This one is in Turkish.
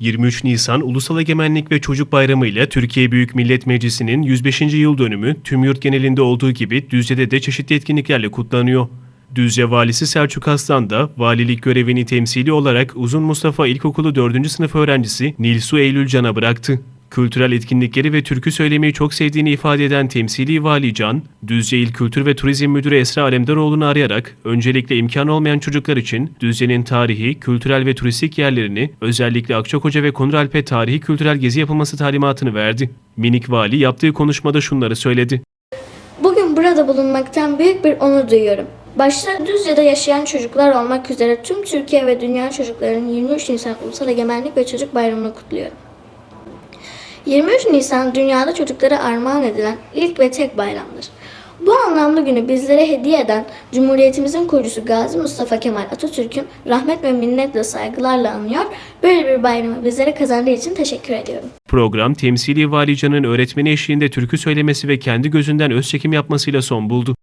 23 Nisan Ulusal Egemenlik ve Çocuk Bayramı ile Türkiye Büyük Millet Meclisi'nin 105. yıl dönümü tüm yurt genelinde olduğu gibi Düzce'de de çeşitli etkinliklerle kutlanıyor. Düzce Valisi Selçuk Aslan da valilik görevini temsili olarak Uzun Mustafa İlkokulu 4. sınıf öğrencisi Nilsu Eylül Can'a bıraktı. Kültürel etkinlikleri ve türkü söylemeyi çok sevdiğini ifade eden temsili Vali Can, Düzce İl Kültür ve Turizm Müdürü Esra Alemdaroğlu'nu arayarak öncelikle imkan olmayan çocuklar için Düzce'nin tarihi, kültürel ve turistik yerlerini özellikle Akçakoca ve Konuralp'e tarihi kültürel gezi yapılması talimatını verdi. Minik Vali yaptığı konuşmada şunları söyledi. Bugün burada bulunmaktan büyük bir onur duyuyorum. Başta Düzce'de yaşayan çocuklar olmak üzere tüm Türkiye ve dünya çocuklarının 23 Nisan Ulusal Egemenlik ve Çocuk Bayramı'nı kutluyorum. 23 Nisan dünyada çocuklara armağan edilen ilk ve tek bayramdır. Bu anlamlı günü bizlere hediye eden Cumhuriyetimizin kurucusu Gazi Mustafa Kemal Atatürk'ün rahmet ve minnetle saygılarla anıyor. Böyle bir bayramı bizlere kazandığı için teşekkür ediyorum. Program temsili Vali Can'ın öğretmeni eşliğinde türkü söylemesi ve kendi gözünden öz çekim yapmasıyla son buldu.